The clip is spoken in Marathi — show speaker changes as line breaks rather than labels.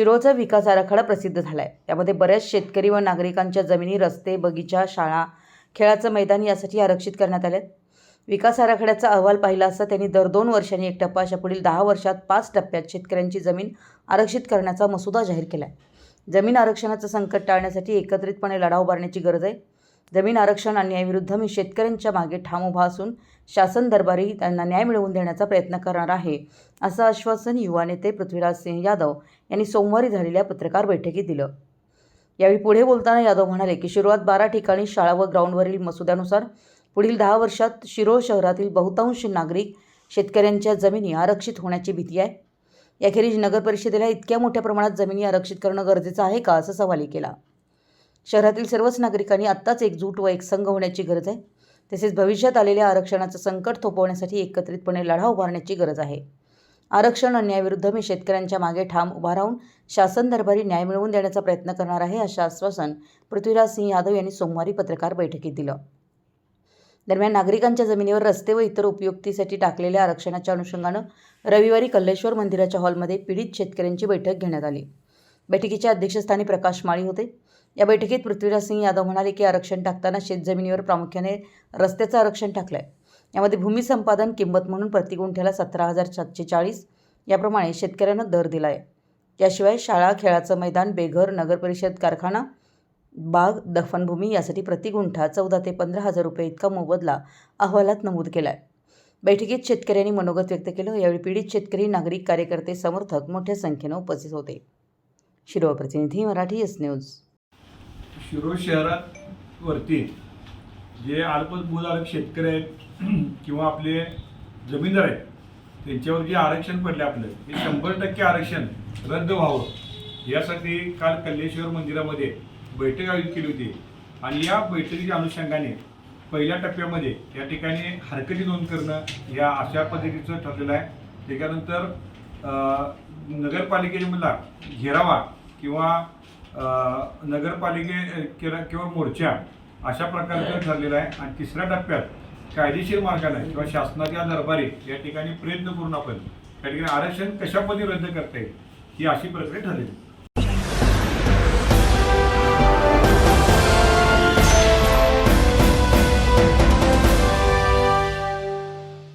शिरोळचा विकास आराखडा प्रसिद्ध झाला आहे त्यामध्ये बऱ्याच शेतकरी व नागरिकांच्या जमिनी रस्ते बगीचा शाळा खेळाचं मैदान यासाठी आरक्षित करण्यात आले विकास आराखड्याचा अहवाल पाहिला असता त्यांनी दर दोन वर्षांनी एक टप्पा अशा पुढील दहा वर्षात पाच टप्प्यात शेतकऱ्यांची जमीन आरक्षित करण्याचा मसुदा जाहीर केला आहे जमीन आरक्षणाचं संकट टाळण्यासाठी एकत्रितपणे लढा उभारण्याची गरज आहे. जमीन आरक्षण अन्यायाविरुद्ध मी शेतकऱ्यांच्या मागे ठाम उभा असून शासन दरबारी त्यांना न्याय मिळवून देण्याचा प्रयत्न करणार आहे असं आश्वासन युवा नेते पृथ्वीराज सिंह यादव यांनी सोमवारी झालेल्या पत्रकार बैठकीत दिलं. यावेळी पुढे बोलताना यादव म्हणाले की सुरुवात बारा ठिकाणी शाळा व ग्राउंडवरील मसुद्यानुसार पुढील दहा वर्षात शिरोळ शहरातील बहुतांश नागरिक शेतकऱ्यांच्या जमिनी आरक्षित होण्याची भीती आहे. याखेरीज नगर परिषदेला इतक्या मोठ्या प्रमाणात जमिनी आरक्षित करणं गरजेचं आहे का? असं सवालही केला. शहरातील सर्वच नागरिकांनी आत्ताच एकजूट व एक संघ होण्याची गरज आहे. तसेच भविष्यात आलेल्या आरक्षणाचं संकट थोपवण्यासाठी एकत्रितपणे लढा उभारण्याची गरज आहे. आरक्षण अन्यायाविरुद्ध मी शेतकऱ्यांच्या मागे ठाम उभा राहून शासन दरबारी न्याय मिळवून देण्याचा प्रयत्न करणार आहे असं आश्वासन पृथ्वीराज सिंह यादव यांनी सोमवारी पत्रकार बैठकीत दिलं. दरम्यान नागरिकांच्या जमिनीवर रस्ते व इतर उपयुक्तीसाठी टाकलेल्या आरक्षणाच्या अनुषंगानं रविवारी कल्लेश्वर मंदिराच्या हॉलमध्ये पीडित शेतकऱ्यांची बैठक घेण्यात आली. बैठकीच्या अध्यक्षस्थानी प्रकाश माळी होते. या बैठकीत पृथ्वीराज सिंग यादव म्हणाले की आरक्षण टाकताना शेतजमिनीवर प्रामुख्याने रस्त्याचं आरक्षण टाकलं आहे यामध्ये भूमी संपादन किंमत म्हणून प्रतिगुंठ्याला सतरा हजार सातशे चाळीस याप्रमाणे शेतकऱ्यांना दर दिला आहे त्याशिवाय शाळा खेळाचं मैदान बेघर नगरपरिषद कारखाना बाग दफनभूमी यासाठी प्रतिगुंठा चौदा ते पंधरा हजार रुपये इतका मोबदला अहवालात नमूद केला आहे बैठकीत शेतकऱ्यांनी मनोगत व्यक्त केलं. यावेळी पीडित शेतकरी नागरिक कार्यकर्ते समर्थक मोठ्या संख्येनं उपस्थित होते. शिरोळ प्रतिनिधी मराठी एस न्यूज.
शिरोळ शहरावरती जे अल्पभूधारक शेतकरी आहेत किंवा आपले जमीनदार आहेत त्यांच्यावर जे आरक्षण पडले आपलं हे शंभर टक्के आरक्षण रद्द व्हावं. यासाठी काल कल्लेश्वर मंदिरामध्ये बैठक आयोजित केली होती. आणि या बैठकीच्या अनुषंगाने पहिल्या टप्प्यामध्ये या ठिकाणी हरकती नोंद करणं या अशा पद्धतीचं ठरलेलं आहे. त्याच्यानंतर नगरपालिकेमधला घेरावा किंवा नगरपालिके किंवा किंवा मोर्चा अशा प्रकारचं ठरलेलं आहे. आणि तिसऱ्या टप्प्यात कायदेशीर मार्गाने किंवा शासनाच्या दरबारी या ठिकाणी प्रयत्न करून आपण या ठिकाणी आरक्षण कशा रद्द करता येईल ही अशी प्रक्रिया ठरलेली